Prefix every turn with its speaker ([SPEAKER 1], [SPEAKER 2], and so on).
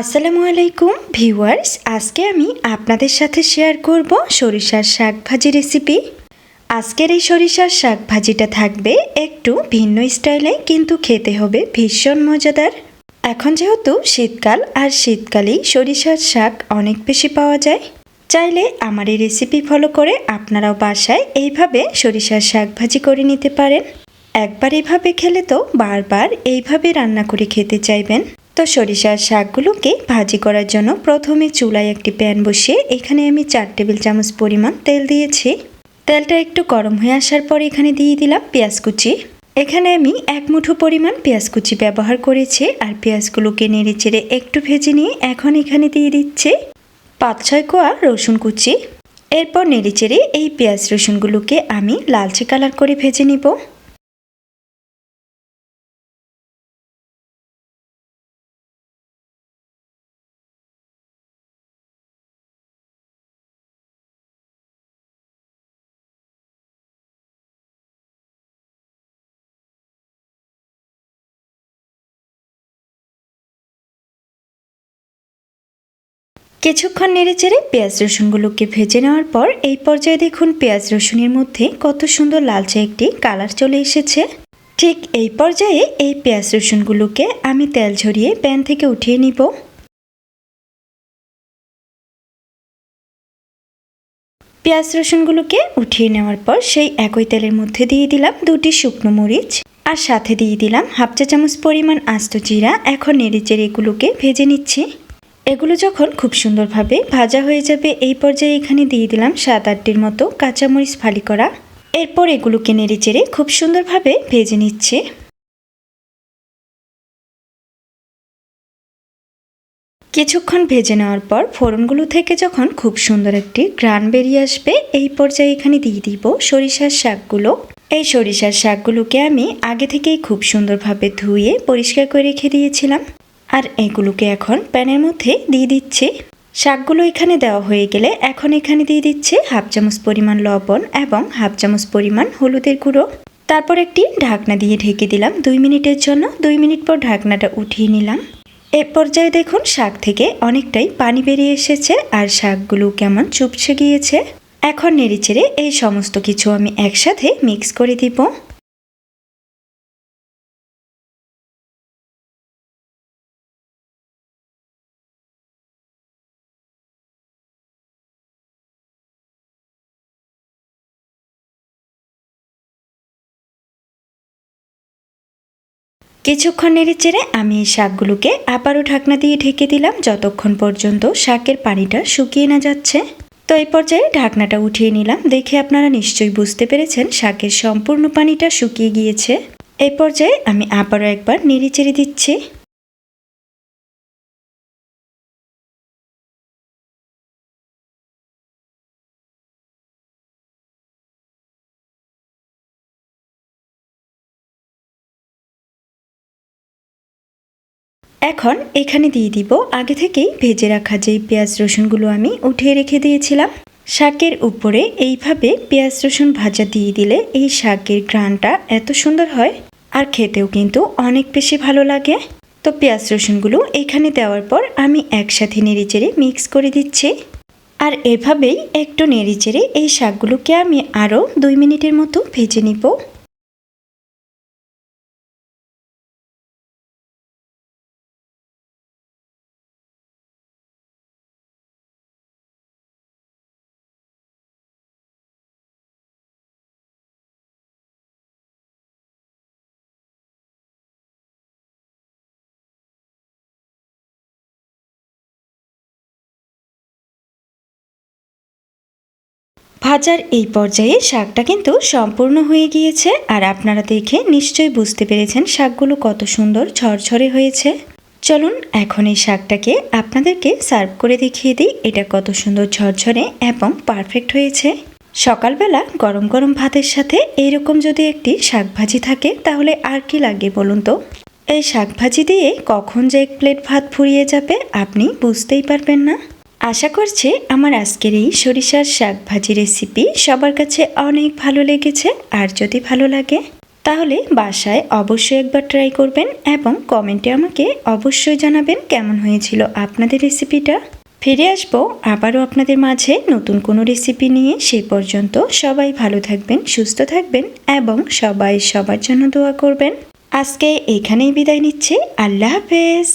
[SPEAKER 1] আসসালামু আলাইকুম, ভিউয়ার্স। আজকে আমি আপনাদের সাথে শেয়ার করব সরিষার শাক ভাজি রেসিপি। আজকের এই সরিষার শাক ভাজিটা থাকবে একটু ভিন্ন স্টাইলে, কিন্তু খেতে হবে ভীষণ মজাদার। এখন যেহেতু শীতকাল, আর শীতকালেই সরিষার শাক অনেক বেশি পাওয়া যায়, চাইলে আমার এই রেসিপি ফলো করে আপনারাও বাসায় এইভাবে সরিষার শাক ভাজি করে নিতে পারেন। একবার এইভাবে খেলে তো বারবার এইভাবে রান্না করে খেতে চাইবেন। তো সরিষার শাকগুলোকে ভাজি করার জন্য প্রথমে চুলায় একটি প্যান বসিয়ে এখানে আমি চার টেবিল চামচ পরিমাণ তেল দিয়েছি। তেলটা একটু গরম হয়ে আসার পর এখানে দিয়ে দিলাম পেঁয়াজ কুচি। এখানে আমি এক মুঠো পরিমাণ পেঁয়াজ কুচি ব্যবহার করেছি আর পেঁয়াজগুলোকে নেড়ে চেড়ে একটু ভেজে নিয়ে এখন এখানে দিয়ে দিচ্ছি পাঁচ ছয় কোয়া রসুন কুচি। এরপর নেড়ে চেড়ে এই পেঁয়াজ রসুনগুলোকে আমি লালচে কালার করে ভেজে নিব। কিছুক্ষণ নেড়েচেড়ে পেঁয়াজ রসুনগুলোকে ভেজে নেওয়ার পর এই পর্যায়ে দেখুন পেঁয়াজ রসুনের মধ্যে কত সুন্দর লালচে একটি কালার চলে এসেছে। ঠিক এই পর্যায়ে এই পেঁয়াজ রসুনগুলোকে আমি তেল ঝরিয়ে প্যান থেকে উঠিয়ে নিব। পেঁয়াজ রসুনগুলোকে উঠিয়ে নেওয়ার পর সেই একই তেলের মধ্যে দিয়ে দিলাম দুটি শুকনো মরিচ আর সাথে দিয়ে দিলাম হাফ চা চামচ পরিমাণ আস্ত জিরা। এখন নেড়ে চেড়ে এগুলোকে ভেজে নিচ্ছি। এগুলো যখন খুব সুন্দরভাবে ভাজা হয়ে যাবে, এই পর্যায়ে এখানে দিয়ে দিলাম সাত আটটির মতো কাঁচামরিচ ফালি করা। এরপর এগুলোকে নেড়ে চেড়ে খুব সুন্দরভাবে ভেজে নিচ্ছে। কিছুক্ষণ ভেজে নেওয়ার পর ফোড়নগুলো থেকে যখন খুব সুন্দর একটি গ্রান বেরিয়ে আসবে, এই পর্যায়ে এখানে দিয়ে দিব সরিষার শাকগুলো। এই সরিষার শাকগুলোকে আমি আগে থেকেই খুব সুন্দরভাবে ধুয়ে পরিষ্কার করে রেখে দিয়েছিলাম। আর এগুলোকে এখন প্যানের মধ্যে দিয়ে দিচ্ছি। শাকগুলো এখানে দেওয়া হয়ে গেলে এখন এখানে দিয়ে দিচ্ছে হাফ চামচ পরিমাণ লবণ এবং হাফ চামচ পরিমাণ হলুদের গুঁড়ো। তারপর একটি ঢাকনা দিয়ে ঢেকে দিলাম দুই মিনিটের জন্য। দুই মিনিট পর ঢাকনাটা উঠিয়ে নিলাম। এ পর্যায়ে দেখুন শাক থেকে অনেকটাই পানি বেরিয়ে এসেছে আর শাকগুলো কেমন চুপসে গিয়েছে। এখন নেড়েচেড়ে এই সমস্ত কিছু আমি একসাথে মিক্স করে দিব। কিছুক্ষণ নেড়ে চেড়ে আমি এই শাকগুলোকে আবারও ঢাকনা দিয়ে ঢেকে দিলাম যতক্ষণ পর্যন্ত শাকের পানিটা শুকিয়ে না যাচ্ছে। তো এই পর্যায়ে ঢাকনাটা উঠিয়ে নিলাম। দেখে আপনারা নিশ্চয়ই বুঝতে পেরেছেন শাকের সম্পূর্ণ পানিটা শুকিয়ে গিয়েছে। এই পর্যায়ে আমি আবারও একবার নেড়ে চেড়ে দিচ্ছি। এখন এখানে দিয়ে দিব আগে থেকেই ভেজে রাখা যেই পেঁয়াজ রসুনগুলো আমি উঠিয়ে রেখে দিয়েছিলাম। শাকের উপরে এইভাবে পেঁয়াজ রসুন ভাজা দিয়ে দিলে এই শাকের ঘ্রাণটা এত সুন্দর হয় আর খেতেও কিন্তু অনেক বেশি ভালো লাগে। তো পেঁয়াজ রসুনগুলো এখানে দেওয়ার পর আমি একসাথে নেড়েচেড়ে মিক্স করে দিচ্ছি। আর এভাবেই একটু নেড়েচেড়ে এই শাকগুলোকে আমি আরও দুই মিনিটের মতো ভেজে নিব। ভাজার এই পর্যায়ে শাকটা কিন্তু সম্পূর্ণ হয়ে গিয়েছে, আর আপনারা দেখে নিশ্চয়ই বুঝতে পেরেছেন শাকগুলো কত সুন্দর ঝরঝরে হয়েছে। চলুন এখন এই শাকটাকে আপনাদেরকে সার্ভ করে দেখিয়ে দিই, এটা কত সুন্দর ঝরঝরে এবং পারফেক্ট হয়েছে। সকালবেলা গরম গরম ভাতের সাথে এইরকম যদি একটি শাক ভাজি থাকে, তাহলে আর কি লাগে বলুন তো? এই শাক ভাজি দিয়ে কখন যে এক প্লেট ভাত ফুরিয়ে যাবে, আপনি বুঝতেই পারবেন না। আশা করছি আমার আজকের এই সরিষার শাক ভাজি রেসিপি সবার কাছে অনেক ভালো লেগেছে। আর যদি ভালো লাগে, তাহলে বাসায় অবশ্যই একবার ট্রাই করবেন এবং কমেন্টে আমাকে অবশ্যই জানাবেন কেমন হয়েছিল আপনাদের রেসিপিটা। ফিরে আসব আবারও আপনাদের মাঝে নতুন কোনো রেসিপি নিয়ে। সেই পর্যন্ত সবাই ভালো থাকবেন, সুস্থ থাকবেন এবং সবাই সবার জন্য দোয়া করবেন। আজকে এখানেই বিদায় নিচ্ছি। আল্লাহ হাফেজ।